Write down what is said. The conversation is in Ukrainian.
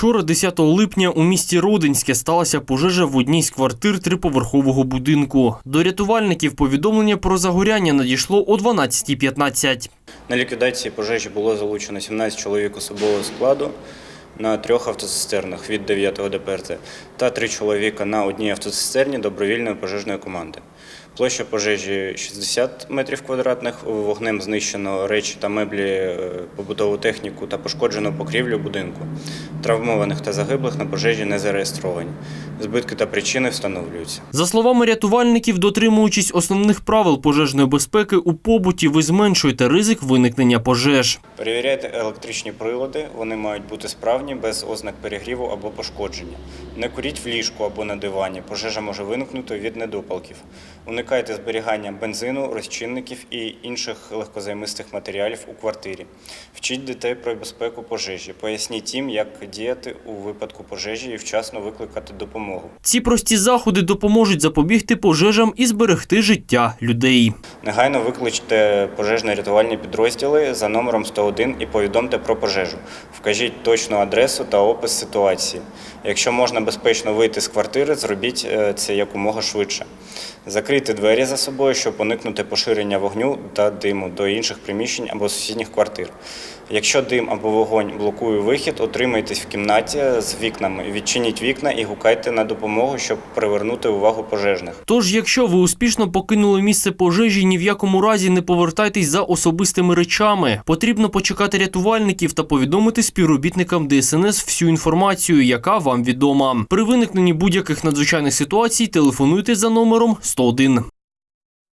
Вчора, 10 липня, у місті Родинське сталася пожежа в одній з квартир триповерхового будинку. До рятувальників повідомлення про загоряння надійшло о 12.15. На ліквідації пожежі було залучено 17 чоловік особового складу на трьох автоцистернах від 9 ДПРТ та три чоловіка на одній автоцистерні добровільної пожежної команди. Площа пожежі 60 метрів квадратних. Вогнем знищено речі та меблі, е, побутову техніку та пошкоджено покрівлю будинку. Травмованих та загиблих на пожежі не зареєстровані. Збитки та причини встановлюються. За словами рятувальників, дотримуючись основних правил пожежної безпеки у побуті, ви зменшуєте ризик виникнення пожеж. Перевіряйте електричні прилади, вони мають бути справні, без ознак перегріву або пошкодження. Не куріть в ліжку або на дивані, пожежа може виникнути від недопалків. Уникайте зберігання бензину, розчинників і інших легкозаймистих матеріалів у квартирі. Вчіть дітей про безпеку пожежі. Поясніть їм, як діяти у випадку пожежі і вчасно викликати допомогу. Ці прості заходи допоможуть запобігти пожежам і зберегти життя людей. Негайно викличте пожежно-рятувальні підрозділи за номером 101 і повідомте про пожежу. Вкажіть точну адресу та опис ситуації. Якщо можна безпечно вийти з квартири, зробіть е, це якомога швидше. Закрийте двері за собою, щоб уникнути поширення вогню та диму до інших приміщень або сусідніх квартир. Якщо дим або вогонь блокує вихід, отримайтесь в кімнаті з вікнами, відчиніть вікна і гукайте на допомогу, щоб привернути увагу пожежних. Тож, якщо ви успішно покинули місце пожежі, ні в якому разі не повертайтесь за особистими речами. Потрібно почекати рятувальників та повідомити співробітникам ДСНС всю інформацію, яка вам відома. При виникненні будь-яких надзвичайних ситуацій телефонуйте за номером 101.